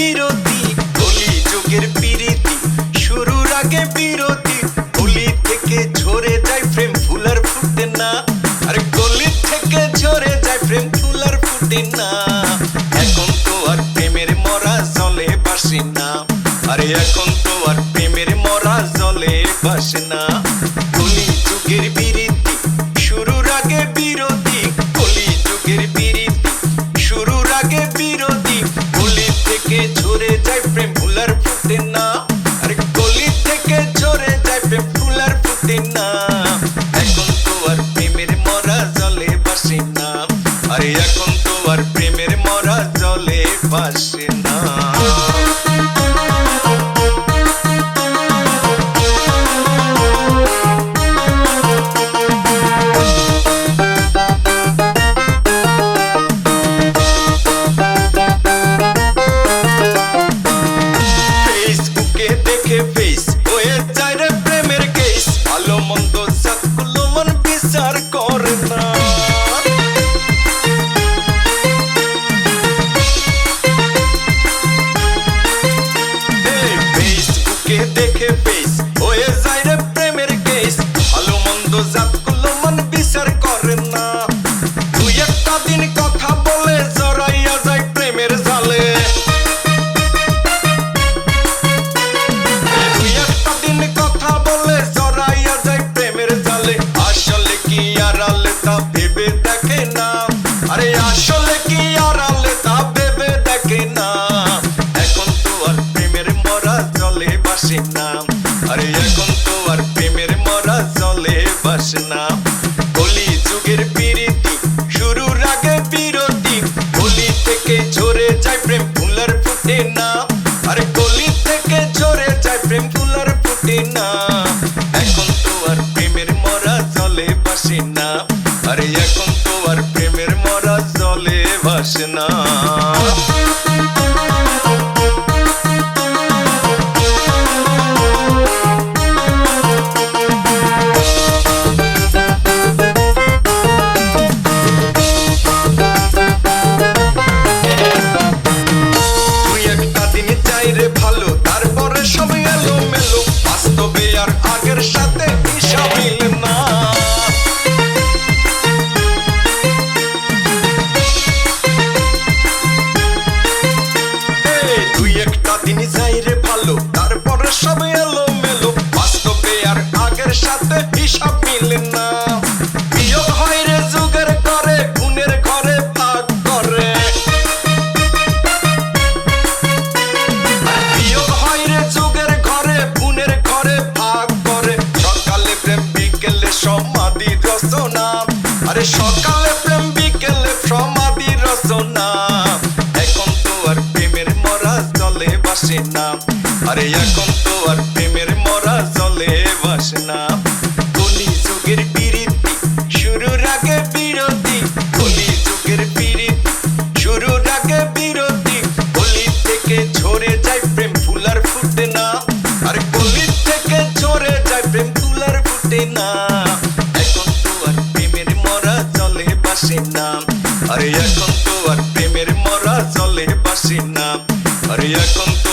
বিরতি কলি যুগের পিরিতি। শুরুর আগে বিরতি থেকে ঝরে যায় ফুলার ফুটে না। আর থেকে ঝরে যায় ফুলার ফুটে না। এখন তো আর প্রেমের মরা জলে বাসে না। আরে এখন তো আর প্রেমের মরা জলে বাসে না। গলি যুগের বিরতি আসে না দেখে que te que fez? বাসনা কলি যুগের পিরিতি শুরু রাগে বিরতি। থেকে ঝরে যায় প্রেম, ফুলার ফুটে না। আরে থেকে ঝরে যায় প্রেম, ফুলার ফুটে না। এখন তো আর প্রেমের মরা জলে বাসে না। আরে এখন তো আর প্রেমের মরা জলে বাসে না। নাই রে সকালে প্রেম, বিকেলে সমাধি রচনা। এখন তো আর প্রেমের মরা বাসে না। আরে এখন তো আর প্রেমের মরা বাসে না। থেকে ঝরে ফুলার না। থেকে ফুলার না। bebasin Hari aku